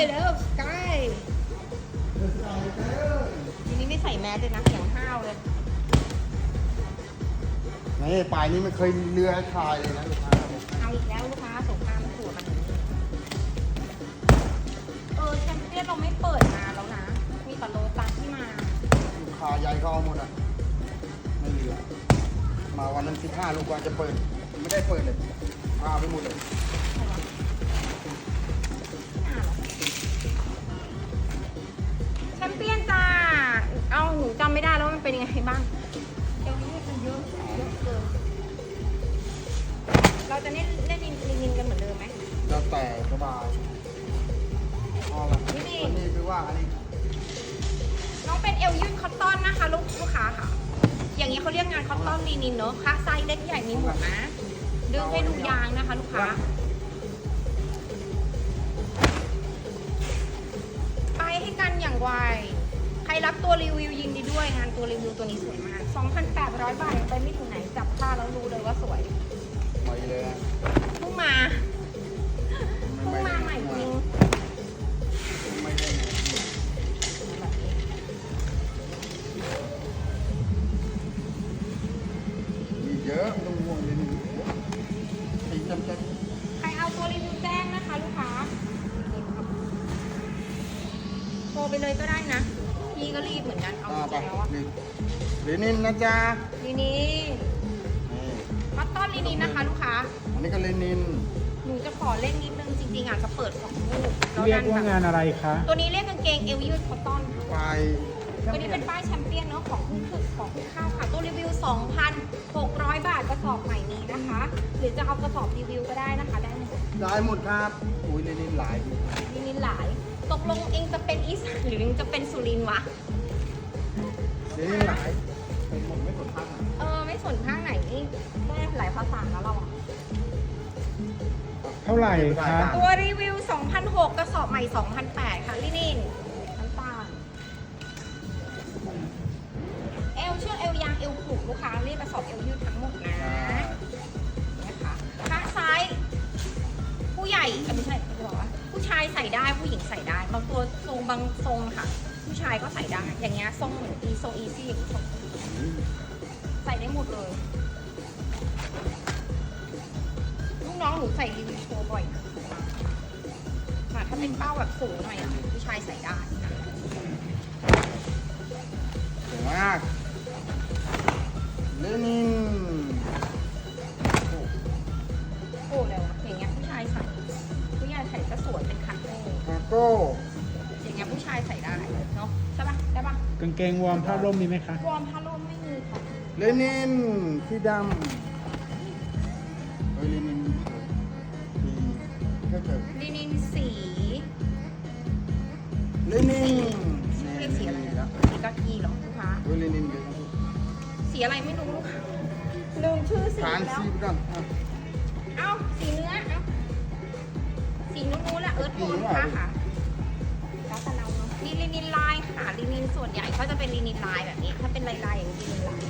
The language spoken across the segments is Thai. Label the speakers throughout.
Speaker 1: ยแล้วใกล้ทีนี้ไม่ใส่แมสเลยนะเสียงห้าวเลย
Speaker 2: นี่ปลายนี้ไม่เคยเรือให้ทายเลยนะลูกค้าครับ
Speaker 1: เอาอีกแล้วลูกค้าสงครามถั่วมันเออแชมเปี้ยนเราไม่เปิดนานแล้วนะ มีแต่โลตัสที่มา
Speaker 2: ลูกค้าใหญ่เขาเอาหมดอะ ไม่เหลือ มาวันนั้นสิบห้าลูกว่าจะเปิด ไม่ได้เปิดเลยเอาไปหมดเลย
Speaker 1: เอาหนูจำไม่ได้แล้วมันเป็นยังไงบ้างเดี๋ยวนี้มันเยอะเยอะเกินเราจะเล่นเล่นลินลินกันเหมือนเดิมไหม
Speaker 2: แล้วแต่สบายเอาละ
Speaker 1: นี่ดิ
Speaker 2: อันนี้คือว่าอันนี้
Speaker 1: น้องเป็นเอลยืดคอตตอนนะคะลูกลูกค้าค่ะ อย่างนี้เขาเรียกงานคอตตอนลีนินเนอะค่ะไซส์เล็กใหญ่มีหมดนะดึงให้ดูยางนะคะ ลูกค้า ไปให้กันอย่างไวใค รรับตัวรีวิวยินดีด้วยงานตัวรีวิวตัวนี้สวยมาก 2,800 บาทยังไปไม่ถึงไหนจับผ้าแล้วรู้เลยว่าสวย
Speaker 2: ไปเลยนะ
Speaker 1: เพิ่งมาเพิ่งมาใหม่จริง
Speaker 2: ไม่ได้
Speaker 1: แบบนี้
Speaker 2: มีเยอะไม่ต้องห่วงเลยนี่ตีจำจัด
Speaker 1: ใครเอาตัวรีวิวแจ้งนะคะลูกค้าโทรไปเลยก็ได้นะ พี่ก็รีบเหมือนกันเอา
Speaker 2: อ่า
Speaker 1: จ
Speaker 2: ไป
Speaker 1: ริงๆแล้วอะ
Speaker 2: นี่เลนินนะจ๊ะ
Speaker 1: ลีนิน
Speaker 2: นี่
Speaker 1: คอตตอนลีนินนะคะ ลูกค้า
Speaker 2: อันนี้ก็เลนิน
Speaker 1: หนูจะขอเล่นนิดนึงจริงๆอะจะเปิดสองลูกแล้ว
Speaker 3: เรีย
Speaker 1: ดั
Speaker 3: ก
Speaker 1: น
Speaker 3: ว่า
Speaker 1: แบบ
Speaker 3: งานอะไรคะ
Speaker 1: ตัวนี้เรียกกางเกงเอวยืดคอตตอนค่ะ
Speaker 2: ไป
Speaker 1: ตัวนี้เป็นป้ายแชมเปี้ยนเนาะของคุณคือของคุณข้าวค่ะ ตัวรีวิว 2,600 บาทกระสอบใหม่นี้นะคะ หรือจะเอากระสอบรีวิวก็ได้นะคะ ได้หมด
Speaker 2: ได้หมดครับอุ้ยเลนินหลายอยู่
Speaker 1: มีนินหลาย ตกลงเองจะเป็นอีสานหรือเองจะเป็นสุรินทร์วะ
Speaker 2: เลนินหลายเป็นหมดไม่สนทัก
Speaker 1: เออ ไม่สนข้างไหนนี่ได้หลายภาษาแล้วเราอะ
Speaker 3: เท่าไหร่คะ
Speaker 1: ตัวรีวิว2,600กระสอบใหม่2,800ค่ะลินินน้ำตาลเอลเชือกเอวยางเอวผูกลูกค้าเรียกกระสอบเอวยืดทั้งหมดนะนะคะ ตัวทรงบางทรงค่ะ ผู้ชายก็ใส่ได้ อย่างเงี้ยทรงเหมือนอีทรงอีซี่อย่างนี้ทรงใส่ได้หมดเลย ลูกน้องหนูใส่รีวิวโชว์บ่อยนะค่ะถ้าเป็นเป้าแบบสูงหน่อยอะผู้ชายใส่ได้นะ
Speaker 2: สวยมากเลนิน
Speaker 1: โอ้แล้วอะอย่างเงี้ยผู้ชายใส่ผู้ชายใส่ก็สวยเป็นคัตเตอร์
Speaker 2: คาโก้
Speaker 1: อย่างเงี้ยผู้ชายใส่ได้เนาะใช่ปะได้ปะ
Speaker 3: กางเกงวอร์มผ้าร่มมีไหมคะ
Speaker 1: วอร์มพัดลมไม่มีค่ะ
Speaker 2: เลนินที่ดำเฮ้ยเลนินดีก็เจอ
Speaker 1: ลินินสี
Speaker 2: เลนิน
Speaker 1: เรียกสีอะไรนะสีกากีเหรอลูกค้า
Speaker 2: เฮ้ยเลนินเยอะ
Speaker 1: สีอะไรไม่รู้ลืมชื่อสี
Speaker 2: ทาน
Speaker 1: แล้ว
Speaker 2: ซีไปก่อนอะ
Speaker 1: เอ้าสีเนื้อเอ้าสีนู้นๆแหละเอิร์ธโทนลูกค้าค่ะ นินินลายค่ะลินินส่วนใหญ่ก็จะเป็นลินินลายแบบนี้ ถ้าเป็นลายๆอย่างนี้ลินินลาย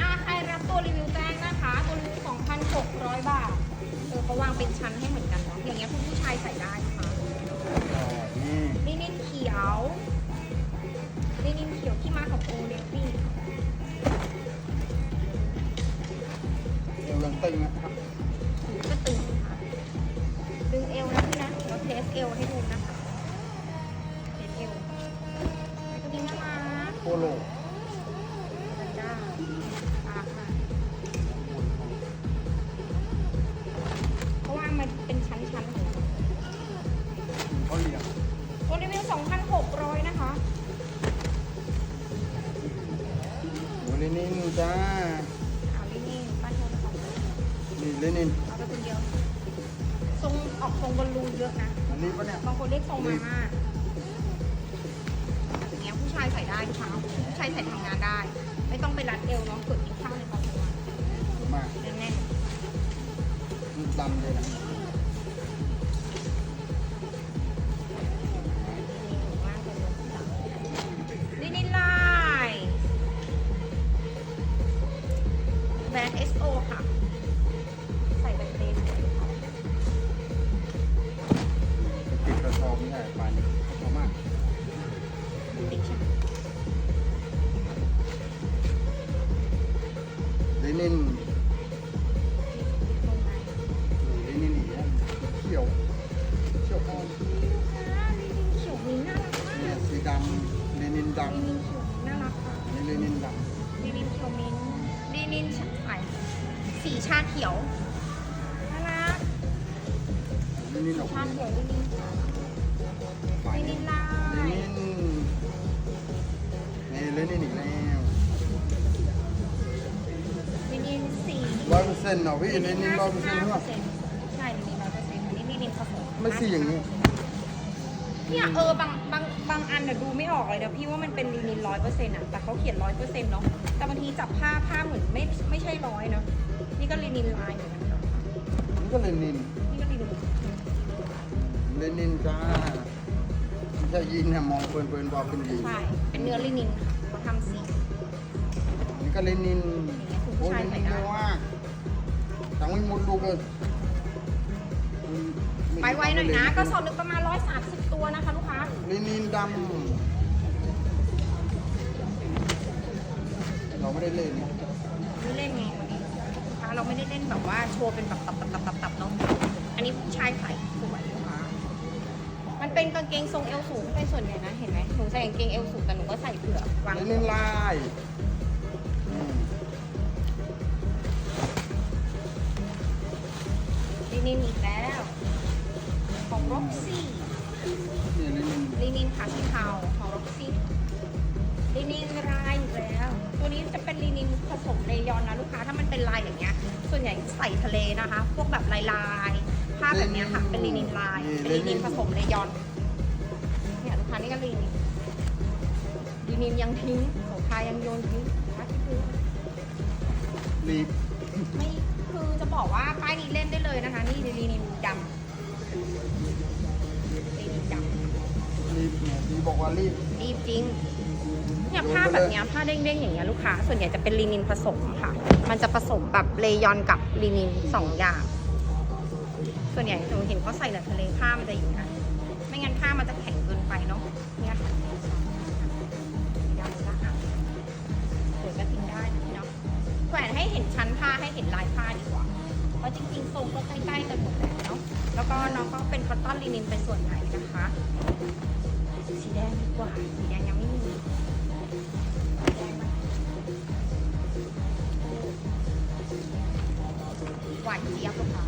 Speaker 1: อะใครรับตัวรีวิวแจ้งนะคะตัวรีวิว2,600 บาท เออเขาวางเป็นชั้นให้เหมือนกันเนาะอย่างเงี้ยคุณผู้ชายใส่ได้นะคะ
Speaker 2: นี่
Speaker 1: ลินินเขียวลินินเขียวที่มาของโอเลฟี่
Speaker 2: เอวลังตึงนะ รั
Speaker 1: ก
Speaker 2: โปโล
Speaker 1: จ้าอะค่ะเพราะว่ามันเป็นชั้นๆของมัน
Speaker 2: เขาเรียก
Speaker 1: ตัวรีวิว2,600 นะคะ
Speaker 2: โอ้เลนินจ้า
Speaker 1: เอาลินี่ป้านโทรศัพท์
Speaker 2: นี่เลนิน
Speaker 1: เอาไปคนเดียว ทรงออกทรงบอลลูนเยอะนะ
Speaker 2: อันนี้ปะเนี่ย
Speaker 1: บางคนเรียกทรงมาม่าอย่างเงี้ยผู้ ชายใส่ได้ทุกเช้าผู้ชายใส่ทำงานได้ ไม่ต้องไปรัดเอวเน้องกดกินข้าวในตอนกลางวัน
Speaker 2: สวยมาก
Speaker 1: แน่น
Speaker 2: นี่ดำเลยนะ
Speaker 1: นิน
Speaker 2: เลนินอีกแล้วเขียว เขียวอ่อน
Speaker 1: ลินินเขียวมิ้นท์น่ารักมาก
Speaker 2: เนี่ยสีดำเลนินด
Speaker 1: ลินินเขียวมิ้นท์น่ารักค่ะำ
Speaker 2: อันนี้เลนินด
Speaker 1: ลินินเขียวมิ้นท์ลินินใส่สีชาเขียวน่ารักำ
Speaker 2: เลนินออก
Speaker 1: ชาเขียวลินิน
Speaker 2: ไฟ
Speaker 1: ลินินลา
Speaker 2: เลยนินนี่เลนินอีกแล้ว ร้อยเปอร์เซ็นต์เหรอพี่เลนินร้อยเปอร์เซ็นต์หรือเปล่า
Speaker 1: ใช่ลินินร้อยเปอร์เซ็นต์อันนี้ลินินผสม
Speaker 2: ไม่สีอย่างนี้
Speaker 1: เนี่ยเออบางบางบางอันน่ะดูไม่ออกเลยเดี๋ยวพี่ว่ามันเป็นลินินร้อยเปอร์เซ็นต์อะแต่เขาเขียนร้อยเปอร์เซ็นต์เนาะแต่บางทีจับผ้าผ้าเหมือนไม่ไม่ใช่ร้อยเนาะนี่ก็ลินินลายเหมือนกันค่ะ
Speaker 2: นี่ก็เลนิน
Speaker 1: นี่ก็ลินิน
Speaker 2: เลนินจ้าไม่ใช่ยีนนะมองเปินเปินบอกเป็นยีน
Speaker 1: ใช่เป็นเนื้อลินินค่ะเขาทำสี
Speaker 2: นี่ก็เลนิน โอ้ยเลนินเยอะมา กทั้งไม่หมดลูกเลยม่
Speaker 1: ไปไวหน่อยนะก็สอบหนึงประมาณร้อยสามสิบตัวนะคะลูกค้า
Speaker 2: เลนินดำเราไม่ได้เล่น
Speaker 1: ไม่เล่นไงวันนี้ลูกค้าเราไม่ได้เล่นแบบว่าโชว์เป็นแบบตับตับตับตับตับเนาะอันนี้ผู้ชายใส่สวยลูกค้ามันเป็นกางเกงทรงเอวสูงเป็นส่วนใหญ่นะเห็นไหมหนูใส่กางเกงเอวสูงแต่หนูก็ใส่เผื่อวาง
Speaker 2: เลนินลาย
Speaker 1: นินอีกแล้ว ของร็อกซี่
Speaker 2: นี่เลนิน
Speaker 1: ลินินคาชิเทาของร็อกซี่ลินินลายอีกแล้ว ตัวนี้จะเป็นลินินผสมเลยอนนะลูกค้าถ้ามันเป็นลายอย่างเงี้ย ส่วนใหญ่ใส่ทะเลนะคะ พวกแบบลายลายๆผ้าแบบเนี้ยค่ะ เป็นลินินลายเป็นลินินผสมเลยอนเนี่ยลูกค้านี่ก็ลินินลินินยังทิ้งของพายังโยนทิ้งนะคะที่คือ
Speaker 2: ลีบ
Speaker 1: ไม่ คือจะบอกว่าป้ายนี้เล่นได้เลยนะคะ นี่ลินินดำลินินดำ
Speaker 2: ลีบเนี่ยลีบอกว่ารีบ
Speaker 1: รีบจริง เนี่ยผ้าแบบเนี้ยผ้าเด้งๆอย่างเงี้ยลูกค้า ส่วนใหญ่จะเป็นลินินผสมค่ะ มันจะผสมแบบเลยอนกับลินินสองอย่าง ส่วนใหญ่หนูเห็นเขาใส่แต่ทะเลผ้ามันจะอยู่นะไม่งั้นผ้ามันจะแข็งเกินไปเนาะ เนี่ยค่ะยาวละอะสวยก็ทิ้งได้นะพี่เนาะแขวนให้เห็นชั้นผ้าให้ เห็นลายผ้าดีกว่า เพราะจริงๆทรงก็ใกล้ๆกันหมดแล้วเนาะแล้วก็น้องก็เป็นคอตตอนลินินเป็นส่วนใหญ่นะคะ สีแดงดีกว่า สีแดงยังไม่มีสีแดงไหมหวานเจี๊ยบลูกค้า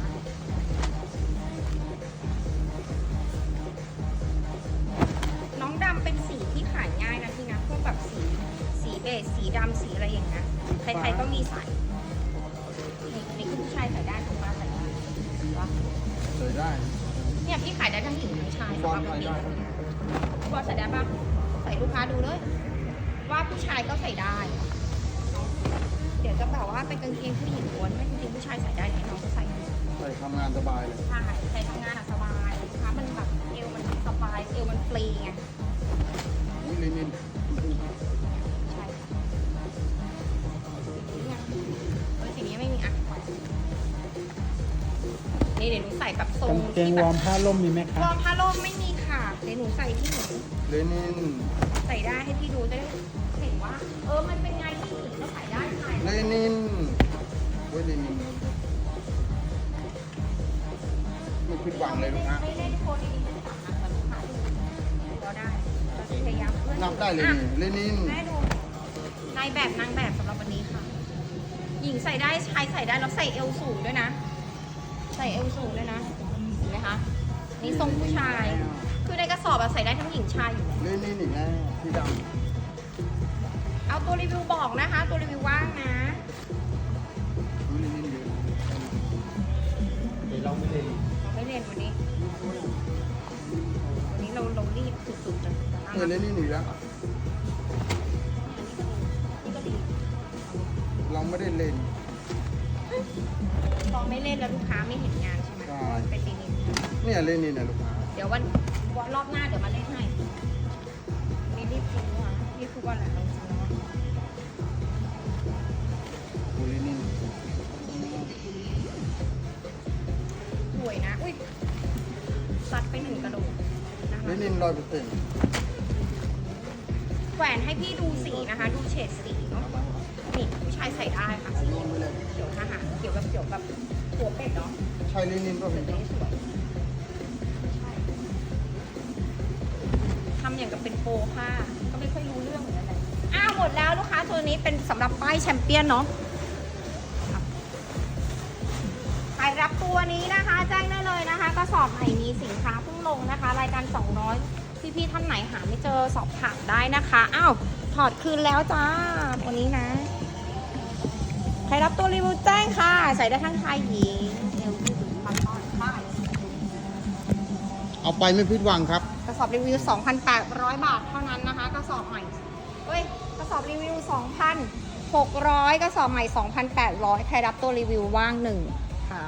Speaker 1: น้องดำเป็นสีที่ขายง่ายนะพี่นะพวกแบบสี สีเบจสีดำสีอะไรอย่างเงี้ย ใครๆก็มีส่นี่ เนี่ยพี่ขายได้ทั้งหญิงทั้งชาย
Speaker 2: บอล
Speaker 1: สำหรับ
Speaker 2: ใส่
Speaker 1: กางเก
Speaker 2: ได้
Speaker 1: งบอลใส่ได้ปะใส่ลูกค้าดูเลย ว่าผู้ชายก็ใส่ได้ เดี๋ยวจะแบบว่าเป็นกางเกงผู้หญิงล้วนไม่จริงๆผู้ชายใส่ได้เนี่ยน้องก็ใส่ได้
Speaker 2: ใส่ทำงานสบายเลย
Speaker 1: ใช่ใส่ทำงานอะสบายลูกค้ามันแบบเอวมันสบายเอวมันฟรีไง
Speaker 2: อุ้ยเลนิน
Speaker 1: ทรง
Speaker 3: กางเกง
Speaker 1: ที่
Speaker 3: ว
Speaker 1: แบ
Speaker 3: อบร์มผ้าร่มมีไหมคะ
Speaker 1: วอร์มผ้าโลมไม่มีค่ะเดี๋ยวหนูใส่ที่หนู
Speaker 2: เลนิน
Speaker 1: ใส่ได้ให้พี่ดูจะได้เห็นว่า เออมันเป็นไงที่หญิงก็ใส่ได้ใส่
Speaker 2: เลนินโอ้ยเลนินไม่ผิดหวังเลยลูกค้า
Speaker 1: ไม่ได้โพสต์ดีๆสามอันแต่ลูกค้าดูเราได้เราจะพยายามพื่อ
Speaker 2: นับได้เลย
Speaker 1: อะ
Speaker 2: นี่เลนิน
Speaker 1: แม่ดูนายแบบนางแบบสำหรับวันนี้ค่ะ หญิงใส่ได้ชายใส่ได้แล้วใส่เอวสูงด้วยนะ ใส่เอวสูงด้วยนะเห็ นไหมคะ นี่ทรงผู้ชาย คือในกระสอบอะใส่ได้ทั้งหญิงชายอยู่แล้ว
Speaker 2: เลนินอีกแล้วสีด
Speaker 1: เอาตัวรีวิวบอกนะคะ ตัวรีวิวว่างนะำ
Speaker 2: อุ้ยเลนินเยอะเดี๋ยวเราไม่เลน
Speaker 1: เราไม่เรียนวันนี้ วันนี้เราเรารีบสุดๆเลย
Speaker 2: เออเลนินอีกแล้ว
Speaker 1: นี่ก็ดี
Speaker 2: เราไม่ได้เล่น
Speaker 1: พอไม่เล่นแล้วลูกค้าไม่เห็นงานใช่ไหม
Speaker 2: ใช่
Speaker 1: เป็นดีนิน
Speaker 2: เนี่ยเลนินนะลูกค้า
Speaker 1: เดี๋ยววันวันรอบหน้าเดี๋ยวมาเล่นให้ มีรีบจริงว่ะนี่คือวันอะไรเราจริงแล้วอะ
Speaker 2: อุ้ยเลนิน
Speaker 1: สวยนะ อุ้ยซัดไปหนึ่งกระโดดนะ
Speaker 2: เล
Speaker 1: คะ
Speaker 2: นินร้อยเปอร์เซ็นต์
Speaker 1: แหวนให้พี่ดูสีนะคะ ดูเฉดสีเนาะนี่ผู้ชายใส่ได้ค่ะ
Speaker 2: โยวนไปเลย
Speaker 1: วแบบเขียวแบบ หัวเป็ดเนาะ
Speaker 2: ใช่ลินินก็มี
Speaker 1: ตัวนี้สวยใช่ทำอย่างกับเป็นโปรผ้าก็ไม่ค่อยรู้เรื่องเหมือนกันเลยอ้าวหมดแล้วลูกค้าตัวนี้เป็นสำหรับป้ายแชมเปี้ยนเนาะใครรับตัวนี้นะคะ แจ้งได้เลยนะคะกระสอบไหนมีสินค้าเพิ่งลงนะคะ รายการ 200พี่ๆท่านไหนหาไม่เจอสอบถามได้นะคะ อ้าวถอดคืนแล้วจ้าตัวนี้นะ ใครรับตัวรีวิวแจ้งค่ะ ใส่ได้ทั้งชายหญิงเอวยืดปันป้อนป้าย
Speaker 2: เอาไปไม่ผิดหวังครับ
Speaker 1: กระสอบรีวิว 2,800 บาทเท่านั้นนะคะ กระสอบใหม่เฮ้ย กระสอบรีวิว 2,600 กระสอบใหม่ 2,800 ใครรับตัวรีวิวว่างหนึ่งค่ะ